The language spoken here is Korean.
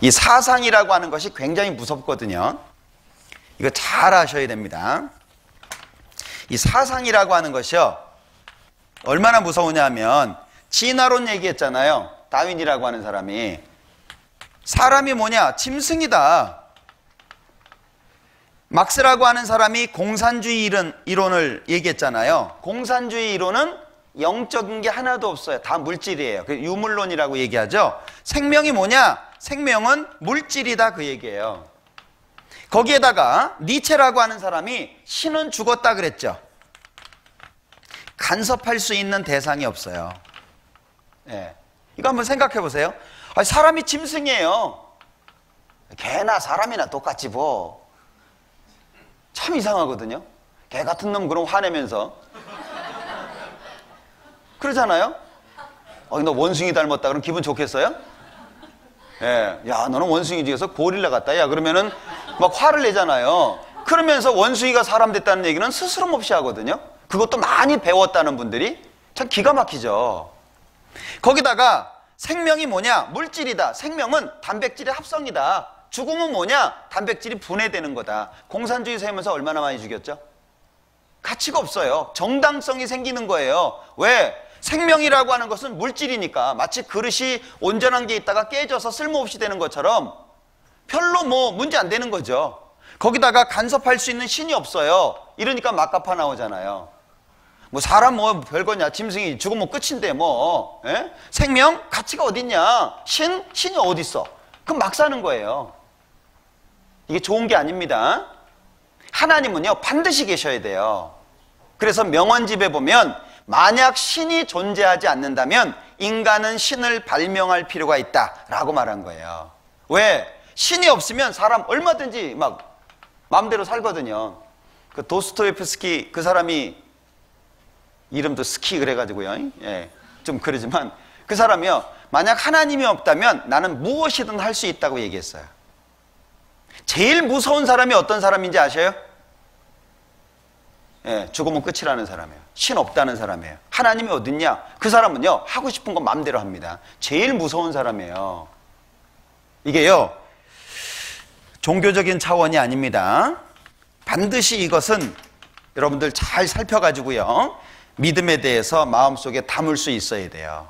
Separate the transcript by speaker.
Speaker 1: 이 사상이라고 하는 것이 굉장히 무섭거든요. 이거 잘 아셔야 됩니다. 이 사상이라고 하는 것이요. 얼마나 무서우냐면 진화론 얘기했잖아요. 다윈이라고 하는 사람이 사람이 뭐냐? 짐승이다. 막스라고 하는 사람이 공산주의 이론, 이론을 얘기했잖아요. 공산주의 이론은 영적인 게 하나도 없어요. 다 물질이에요. 그 유물론이라고 얘기하죠. 생명이 뭐냐? 생명은 물질이다 그 얘기예요. 거기에다가 니체라고 하는 사람이 신은 죽었다 그랬죠. 간섭할 수 있는 대상이 없어요. 예. 이거 한번 생각해 보세요. 아니, 사람이 짐승이에요. 개나 사람이나 똑같지 뭐. 참 이상하거든요. 개 같은 놈 그럼 화내면서. 그러잖아요? 어, 너 원숭이 닮았다. 그럼 기분 좋겠어요? 예. 야, 너는 원숭이 중에서 고릴라 같다. 야, 그러면은 막 화를 내잖아요. 그러면서 원숭이가 사람 됐다는 얘기는 스스럼 없이 하거든요. 그것도 많이 배웠다는 분들이 참 기가 막히죠. 거기다가 생명이 뭐냐? 물질이다. 생명은 단백질의 합성이다. 죽음은 뭐냐? 단백질이 분해되는 거다. 공산주의 세면서 얼마나 많이 죽였죠? 가치가 없어요. 정당성이 생기는 거예요. 왜? 생명이라고 하는 것은 물질이니까 마치 그릇이 온전한 게 있다가 깨져서 쓸모없이 되는 것처럼 별로 뭐 문제 안 되는 거죠. 거기다가 간섭할 수 있는 신이 없어요. 이러니까 막가파 나오잖아요. 뭐 사람 뭐 별거냐 짐승이 죽으면 끝인데 뭐 에? 생명 가치가 어딨냐 신 신이 어디 있어? 그럼 막 사는 거예요. 이게 좋은 게 아닙니다. 하나님은요 반드시 계셔야 돼요. 그래서 명언집에 보면 만약 신이 존재하지 않는다면 인간은 신을 발명할 필요가 있다라고 말한 거예요. 왜? 신이 없으면 사람 얼마든지 막 마음대로 살거든요. 그 도스토예프스키 그 사람이 이름도 스키 그래가지고요. 예, 좀 그러지만 그 사람이요. 만약 하나님이 없다면 나는 무엇이든 할 수 있다고 얘기했어요. 제일 무서운 사람이 어떤 사람인지 아셔요? 예, 죽으면 끝이라는 사람이에요. 신 없다는 사람이에요. 하나님이 어딨냐? 그 사람은요, 하고 싶은 건 마음대로 합니다. 제일 무서운 사람이에요. 이게요, 종교적인 차원이 아닙니다. 반드시 이것은 여러분들 잘 살펴가지고요. 믿음에 대해서 마음속에 담을 수 있어야 돼요.